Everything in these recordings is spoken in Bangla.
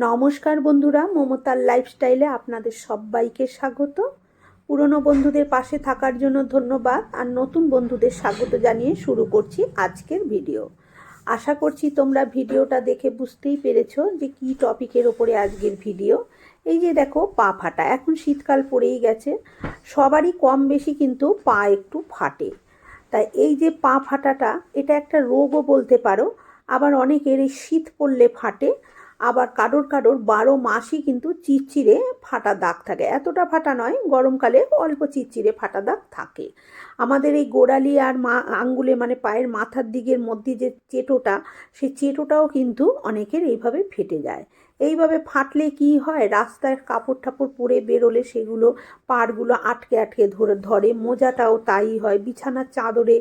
নমস্কার বন্ধুরা, মমতার লাইফস্টাইলে আপনাদের সবাইকে স্বাগত। পুরনো বন্ধুদের পাশে থাকার জন্য ধন্যবাদ, আর নতুন বন্ধুদের স্বাগত জানিয়ে শুরু করছি আজকের ভিডিও আশা করছি তোমরা ভিডিওটা দেখে বুঝতেই পেরেছ যে কি টপিকের ওপরে আজকের ভিডিও এই যে দেখো, পা ফাটা। এখন শীতকাল পড়েই গেছে। সবারই কম বেশি কিন্তু পা একটু ফাটে। তাই এই যে পা ফাটাটা, এটা একটা রোগও বলতে পারো। আবার অনেকের এই শীত পড়লে ফাটে। আবার কারোর কারোর বারো মাসই কিন্তু চিরচিরে ফাটা দাগ থাকে। এতটা ফাটা নয়, গরমকালে অল্প চিরচিরে ফাটা দাগ থাকে। আমাদের এই গোড়ালি আর মা, আঙ্গুলে মানে পায়ের মাথার দিকের মধ্যে যে চেটোটা, সেই চেটোটাও কিন্তু অনেকের এইভাবে ফেটে যায়। এইভাবে ফাটলে কি হয়? রাস্তায় কাপড় ঠাপড় পরে বেরোলে সেগুলো, পাড়গুলো আটকে আটকে ধরে ধরে, মোজাটাও তাই হয়, বিছানার চাদরে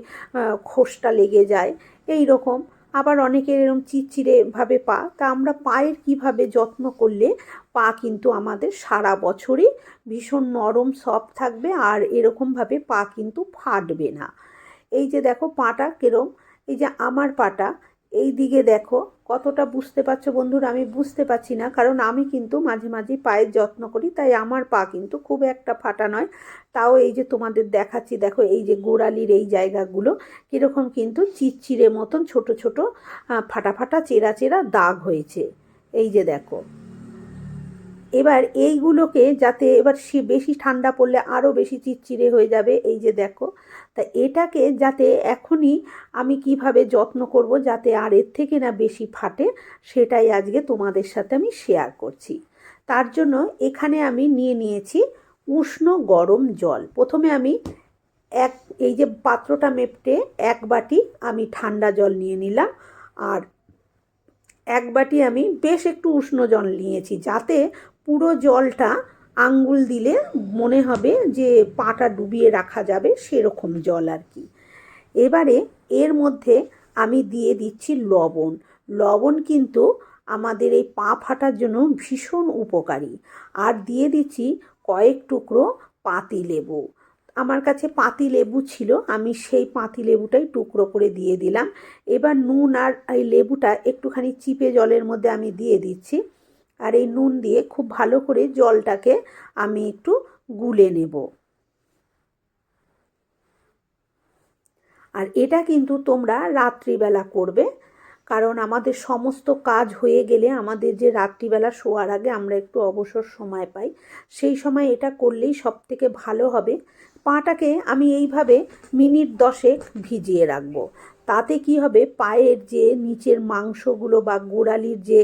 খোসটা লেগে যায়। এই রকম আবার অনেকের এরকম চিরচিরে ভাবে পা, তা আমরা পায়ের কীভাবে যত্ন করলে পা কিন্তু আমাদের সারা বছরই ভীষণ নরম সফট থাকবে আর এরকমভাবে পা কিন্তু ফাটবে না। এই যে দেখো পাটা কীরম, এই যে আমার পাটা, এই দিকে দেখো কতটা বুঝতে পারছ বন্ধুরা? আমি বুঝতে পারছি না, কারণ আমি কিন্তু মাঝে মাঝে পায়ের যত্ন করি, তাই আমার পা কিন্তু খুব একটা ফাটা নয়। তাও এই যে তোমাদের দেখাচ্ছি, দেখো এই যে গোড়ালির এই জায়গাগুলো, কীরকম কিন্তু চিরচিরে মতন ছোট ছোট ফাটা ফাটা, চেরা চেরা দাগ হয়েছে। এই যে দেখো। এবার এইগুলোকে যাতে এবার সে বেশি ঠান্ডা পড়লে আরও বেশি চিরচিরে হয়ে যাবে, এই যে দেখো। তা এটাকে যাতে এখনই আমি কীভাবে যত্ন করব যাতে আর এর থেকে না বেশি ফাটে, সেটাই আজকে তোমাদের সাথে আমি শেয়ার করছি। তার জন্য এখানে আমি নিয়ে নিয়েছি উষ্ণ গরম জল। প্রথমে আমি এক, এই যে পাত্রটা মেপটে এক বাটি আমি ঠান্ডা জল নিয়ে নিলাম, আর এক বাটি আমি বেশ একটু উষ্ণ জল নিয়েছি যাতে পুরো জলটা আঙ্গুল দিলে মনে হবে যে পাটা ডুবিয়ে রাখা যাবে, সেরকম জল আর কি। এবারে এর মধ্যে আমি দিয়ে দিচ্ছি লবণ। লবণ কিন্তু আমাদের এই পা ফাটার জন্য ভীষণ উপকারী। আর দিয়ে দিচ্ছি কয়েক টুকরো পাতি লেবু। আমার কাছে পাতি লেবু ছিল, আমি সেই পাতি লেবুটাই টুকরো করে দিয়ে দিলাম। এবার নুন আর এই লেবুটা একটুখানি চিপে জলের মধ্যে আমি দিয়ে দিচ্ছি। আর এই নুন দিয়ে খুব ভালো করে জলটাকে আমি একটু গুলে নেব। আর এটা কিন্তু তোমরা রাত্রিবেলা করবে, কারণ আমাদের সমস্ত কাজ হয়ে গেলে আমাদের যে রাত্রিবেলা শোয়ার আগে আমরা একটু অবসর সময় পাই, সেই সময় এটা করলেই সব থেকে ভালো হবে। পাটাকে আমি এইভাবে মিনিট দশেক ভিজিয়ে রাখব। তাতে কি হবে? পায়ের যে নিচের মাংসগুলো বা গোড়ালির যে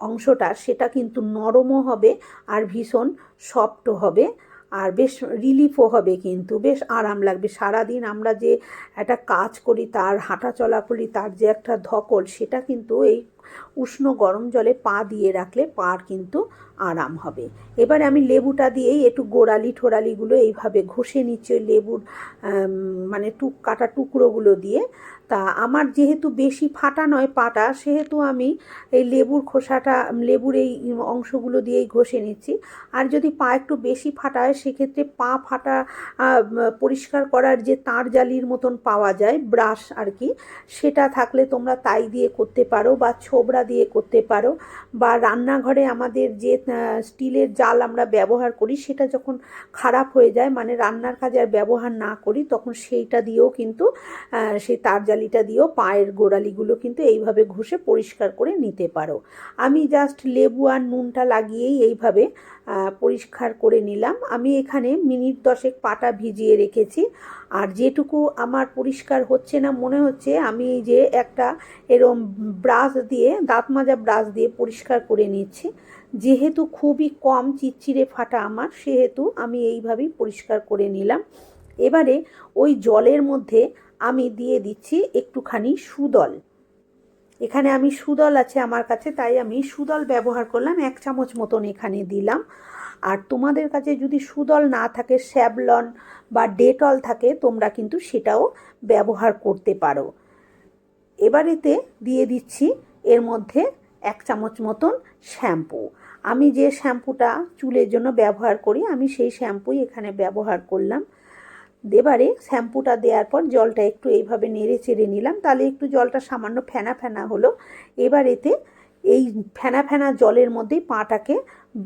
অংশটা সেটা কিন্তু নরমও হবে আর ভীষণ সফটও হবে। আর বেশ রিলিফও হবে কিন্তু, বেশ আরাম লাগবে। সারাদিন আমরা যে একটা কাজ করি, তার হাঁটা চলা করি, তার যে একটা ধকল, সেটা কিন্তু এই উষ্ণ গরম জলে পা দিয়ে রাখলে পার কিন্তু আরাম হবে। এবারে আমি লেবুটা দিয়েই একটু গোড়ালি ঠোড়ালিগুলো এইভাবে ঘষে নিচ্ছি লেবুর মানে টুক, কাটা টুকরোগুলো দিয়ে। তা আমার যেহেতু বেশি ফাটা নয় পাটা, সেহেতু আমি এই লেবুর খোসাটা, লেবুর এই অংশগুলো দিয়েই ঘষে নিচ্ছি। আর যদি পা একটু বেশি ফাটা হয় সেক্ষেত্রে পা ফাটা পরিষ্কার করার যে তার জালির মতন পাওয়া যায়, ব্রাশ আর কি, সেটা থাকলে তোমরা তাই দিয়ে করতে পারো বা ছোবড়া দিয়ে করতে পারো। বা রান্নাঘরে আমাদের যে স্টিলের জাল আমরা ব্যবহার করি, সেটা যখন খারাপ হয়ে যায় মানে রান্নার কাজে আর ব্যবহার না করি, তখন সেইটা দিয়েও কিন্তু সেই তার জালিটা দিয়েও পায়ের গোড়ালিগুলো কিন্তু এইভাবে ঘষে পরিষ্কার করে নিতে পারো। আমি জাস্ট লেবু আর নুনটা লাগিয়েই এইভাবে পরিষ্কার করে নিলাম। আমি এখানে মিনিট দশেক পাটা ভিজিয়ে রেখেছি। আর যেটুকু আমার পরিষ্কার হচ্ছে না মনে হচ্ছে, আমি এই যে একটা এরম ব্রাশ দিয়ে, দাঁত মাজা ব্রাশ দিয়ে পরিষ্কার করে নিচ্ছি। যেহেতু খুবই কম চিচ্চিরে ফাটা আমার, সেহেতু আমি এইভাবেই পরিষ্কার করে নিলাম। এবারে ওই জলের মধ্যে আমি দিয়ে দিচ্ছি একটুখানি সুদল। এখানে আমি সুদল আছে আমার কাছে, তাই আমি সুদল ব্যবহার করলাম, এক চামচ মতন এখানে দিলাম। আর তোমাদের কাছে যদি সুদল না থাকে, স্যাবলন বা ডেটল থাকে, তোমরা কিন্তু সেটাও ব্যবহার করতে পারো। এবারেতে দিয়ে দিচ্ছি এর মধ্যে এক চামচ মতন শ্যাম্পু। আমি যে শ্যাম্পুটা চুলের জন্য ব্যবহার করি, আমি সেই শ্যাম্পুই এখানে ব্যবহার করলাম। এবারে শ্যাম্পুটা দেওয়ার পর জলটা একটু এইভাবে নেড়ে চেড়ে নিলাম। তাহলে একটু জলটা সামান্য ফেনা ফেনা হলো। এবার এতে এই ফেনা ফেনা জলের মধ্যেই পাটাকে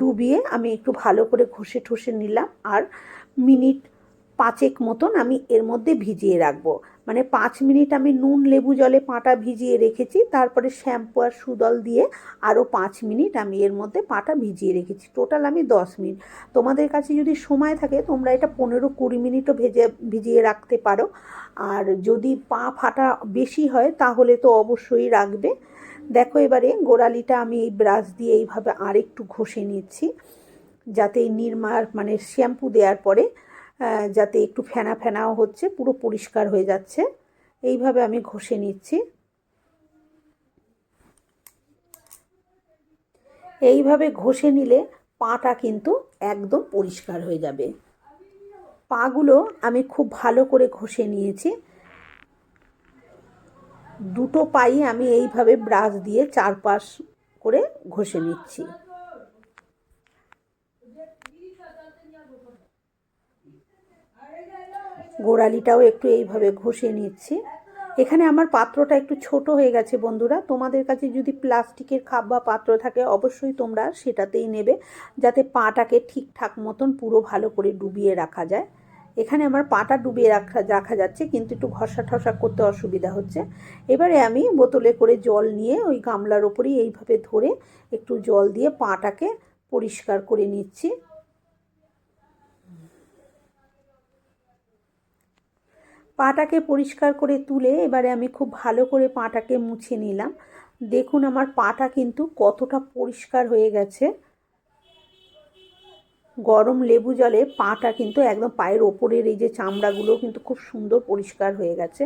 ডুবিয়ে আমি একটু ভালো করে ঘষে ঠষে নিলাম। আর মিনিট পাঁচেক মতন আমি এর মধ্যে ভিজিয়ে রাখব। মানে পাঁচ মিনিট আমি নুন লেবু জলে পাটা ভিজিয়ে রেখেছি, তারপরে শ্যাম্পু আর সুদল দিয়ে আরও পাঁচ মিনিট আমি এর মধ্যে পাটা ভিজিয়ে রেখেছি। টোটাল আমি দশ মিনিট। তোমাদের কাছে যদি সময় থাকে, তোমরা এটা পনেরো কুড়ি মিনিটও ভেজে, ভিজিয়ে রাখতে পারো। আর যদি পা ফাটা বেশি হয়, তাহলে তো অবশ্যই রাখবে। দেখো এবারে গোড়ালিটা আমি এই ব্রাশ দিয়ে এইভাবে আরেকটু ঘষে নিচ্ছি, যাতে নির্মার মানে শ্যাম্পু দেওয়ার পরে যাতে একটু ফেনা ফেনাও হচ্ছে, পুরো পরিষ্কার হয়ে যাচ্ছে। এইভাবে আমি ঘষে নিচ্ছি। এইভাবে ঘষে নিলে পাটা কিন্তু একদম পরিষ্কার হয়ে যাবে। পাগুলো আমি খুব ভালো করে ঘষে নিয়েছি। দুটো পাই আমি এইভাবে ব্রাশ দিয়ে চারপাশ করে ঘষে নিচ্ছি। গোড়ালিটাও একটু এইভাবে ঘষে নিচ্ছি। এখানে আমার পাত্রটা একটু ছোট হয়ে গেছে বন্ধুরা। তোমাদের কাছে যদি প্লাস্টিকের খাপ বা পাত্র থাকে, অবশ্যই তোমরা সেটাতেই নেবে, যাতে পাটাকে ঠিকঠাক মতন পুরো ভালো করে ডুবিয়ে রাখা যায়। এখানে আমার পাটা ডুবিয়ে রাখা রাখা যাচ্ছে, কিন্তু একটু ঘষা ঠসা করতে অসুবিধা হচ্ছে। এবারে আমি বোতলে করে জল নিয়ে ওই গামলার ওপরেই এইভাবে ধরে একটু জল দিয়ে পাটাকে পরিষ্কার করে নিচ্ছি। পাটাকে পরিষ্কার করে তুলে এবারে আমি খুব ভালো করে পাটাকে মুছে নিলাম। দেখুন আমার পাটা কিন্তু কতটা পরিষ্কার হয়ে গেছে। গরম লেবু জলে পাটা কিন্তু একদম পায়ের ওপরের এই যে চামড়াগুলো কিন্তু খুব সুন্দর পরিষ্কার হয়ে গেছে।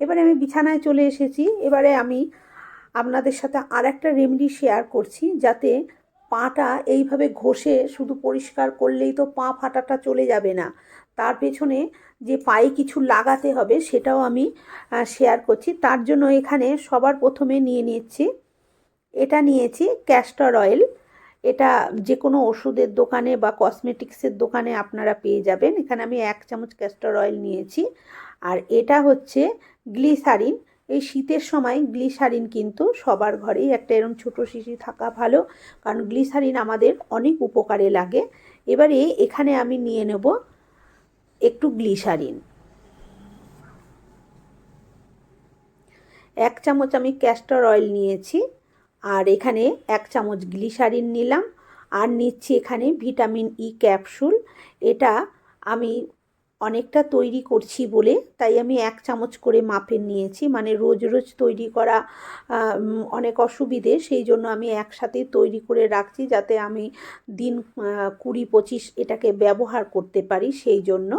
এবারে আমি বিছানায় চলে এসেছি। এবারে আমি আপনাদের সাথে আর একটা রেমেডি শেয়ার করছি যাতে পাটা এইভাবে ঘষে শুধু পরিষ্কার করলেই তো পা ফাটাটা চলে যাবে না। তার পেছনে যে পায়ে কিছু লাগাতে হবে সেটাও আমি শেয়ার করছি। তার জন্য এখানে সবার প্রথমে নিয়ে নিচ্ছি এটা নিয়েছি ক্যাস্টর অয়েল এটা যে কোনো ওষুধের দোকানে বা কসমেটিক্সের দোকানে আপনারা পেয়ে যাবেন। এখানে আমি এক চামচ ক্যাস্টর অয়েল নিয়েছি। আর এটা হচ্ছে গ্লিসারিন এই শীতের সময় গ্লিসারিন কিন্তু সবার ঘরেই একটা এরকম ছোটো শিশি থাকা ভালো, কারণ গ্লিসারিন আমাদের অনেক উপকারে লাগে। এবারে এখানে আমি নিয়ে নেব একটু গ্লিসারিন। এক চামচ আমি ক্যাস্টর অয়েল নিয়েছি, আর এখানে এক চামচ গ্লিসারিন নিলাম, আর নিচ্ছি এখানে ভিটামিন ই ক্যাপসুল এটা আমি অনেকটা তৈরি করছি বলে, তাই আমি এক চামচ করে মাপের নিয়েছি। মানে রোজ রোজ তৈরি করা অনেক অসুবিধে, সেই জন্য আমি একসাথে তৈরি করে রাখছি যাতে আমি দিন কুড়ি পঁচিশ এটাকে ব্যবহার করতে পারি, সেই জন্য।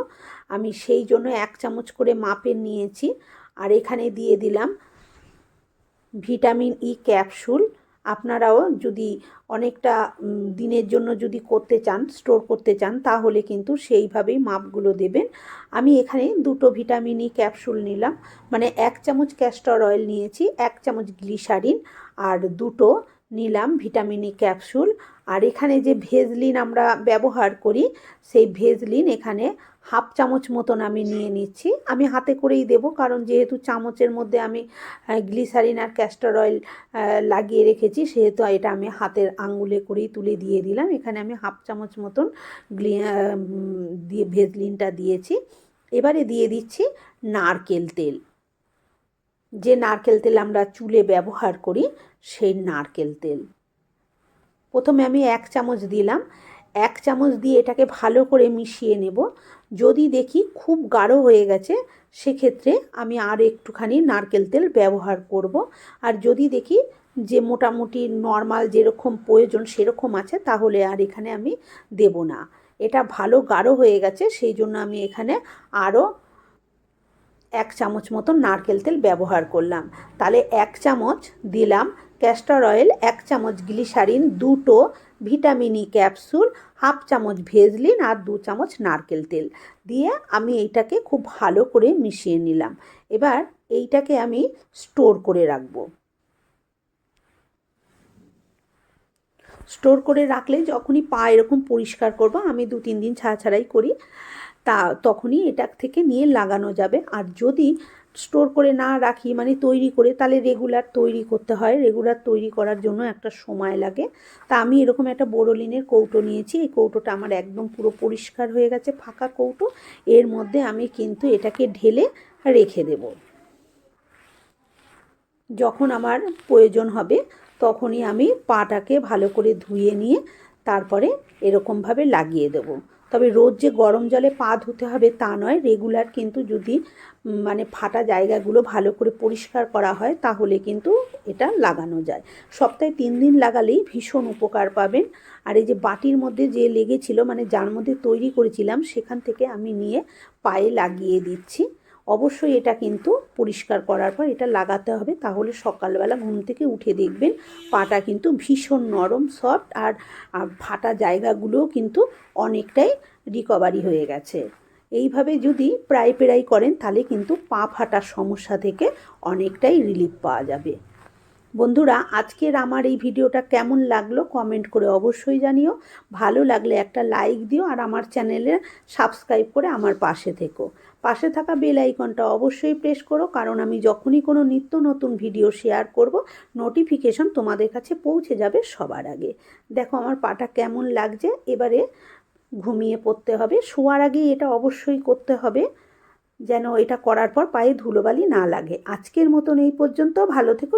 আমি সেই জন্য এক চামচ করে মাপের নিয়েছি। আর এখানে দিয়ে দিলাম ভিটামিন ই ক্যাপসুল। আপনারাও যদি অনেকটা দিনের জন্য যদি করতে চান স্টোর করতে চান, তাহলে কিন্তু সেইভাবেই মাপগুলো দেবেন। আমি এখানে দুটো ভিটামিনই ক্যাপসুল নিলাম। মানে এক চামচ ক্যাস্টর অয়েল নিয়েছি, এক চামচ গ্লিসারিন আর দুটো নিলাম ভিটামিন ই ক্যাপসুল আর এখানে যে ভেজলিন আমরা ব্যবহার করি, সেই ভেজলিন এখানে হাফ চামচ মতন আমি নিয়ে নিচ্ছি। আমি হাতে করেই দেব, কারণ যেহেতু চামচের মধ্যে আমি গ্লিসারিন আর ক্যাস্টর অয়েল লাগিয়ে রেখেছি, সেহেতু এটা আমি হাতের আঙ্গুলে করেই তুলে দিয়ে দিলাম। এখানে আমি হাফ চামচ মতন গ্লি দিয়ে ভেজলিনটা দিয়েছি। এবারে দিয়ে দিচ্ছি নারকেল তেল। যে নারকেল তেল আমরা চুলে ব্যবহার করি, সেই নারকেল তেল। প্রথমে আমি এক চামচ দিলাম। এক চামচ দিয়ে এটাকে ভালো করে মিশিয়ে নেব। যদি দেখি খুব গাঢ় হয়ে গেছে, সেক্ষেত্রে আমি আর একটুখানি নারকেল তেল ব্যবহার করব। আর যদি দেখি যে মোটামুটি নর্মাল যেরকম প্রয়োজন সেরকম আছে, তাহলে আর এখানে আমি দেব না। এটা ভালো গাঢ় হয়ে গেছে, সেই জন্য আমি এখানে আরও এক চামচ মতো নারকেল তেল ব্যবহার করলাম। তাহলে এক চামচ দিলাম ক্যাস্টর অয়েল এক চামচ গ্লিসারিন, দুটো ভিটামিন ই ক্যাপসুল, হাফ চামচ ভেজলিন আর দু চামচ নারকেল তেল। দিয়ে আমি এইটাকে খুব ভালো করে মিশিয়ে নিলাম। এবার এইটাকে আমি স্টোর করে রাখব। স্টোর করে রাখলে যখনই পা এরকম পরিষ্কার করব, আমি দু তিন দিন ছাড়া ছাড়াই করি, তা তখনই এটা থেকে নিয়ে লাগানো যাবে। আর যদি স্টোর করে না রাখি মানে তৈরি করে, তাহলে রেগুলার তৈরি করতে হয়। রেগুলার তৈরি করার জন্য একটা সময় লাগে। তা আমি এরকম একটা বোরোলিনের কৌটো নিয়েছি। এই কৌটোটা আমার একদম পুরো পরিষ্কার হয়ে গেছে, ফাঁকা কৌটো। এর মধ্যে আমি কিন্তু এটাকে ঢেলে রেখে দেব। যখন আমার প্রয়োজন হবে, তখনই আমি পাটাকে ভালো করে ধুয়ে নিয়ে তারপরে এরকমভাবে লাগিয়ে দেবো। তবে রোজ যে গরম জলে পা ধুতে হবে তা নয় রেগুলার কিন্তু যদি মানে ফাটা জায়গাগুলো ভালো করে পরিষ্কার করা হয়, তাহলে কিন্তু এটা লাগানো যায়। সপ্তাহে তিন দিন লাগালেই ভীষণ উপকার পাবেন। আর এই যে বাটির মধ্যে যে লেগেছিল মানে যার মধ্যে তৈরি করেছিলাম, সেখান থেকে আমি নিয়ে পায়ে লাগিয়ে দিচ্ছি। অবশ্যই এটা কিন্তু পরিষ্কার করার পর এটা লাগাতে হবে। তাহলে সকালবেলা ঘুম থেকে উঠে দেখবেন পাটা কিন্তু ভীষণ নরম সফট আর ফাটা জায়গাগুলোও কিন্তু অনেকটাই রিকভারি হয়ে গেছে। এইভাবে যদি প্রায় প্রায় করেন তাহলে কিন্তু পা ফাটার সমস্যা থেকে অনেকটাই রিলিফ পাওয়া যাবে। বন্ধুরা, আজকের আমার এই ভিডিওটা কেমন লাগল কমেন্ট করে অবশ্যই জানিও। ভালো লাগলে একটা লাইক দিও আর আমার চ্যানেলে সাবস্ক্রাইব করে আমার পাশে থেকো। পাশে থাকা বেল আইকনটা অবশ্যই প্রেস করো, কারণ আমি যখনই কোনো নিত্য নতুন ভিডিও শেয়ার করব, নোটিফিকেশন তোমাদের কাছে পৌঁছে যাবে সবার আগে। দেখো আমার পাটা কেমন লাগছে, এবারে ঘুমিয়ে পড়তে হবে। শোয়ার আগে এটা অবশ্যই করতে হবে, যেন এটা করার পর পায়ে ধুলোবালি না লাগে। আজকের মতন এই পর্যন্ত, ভালো থেকো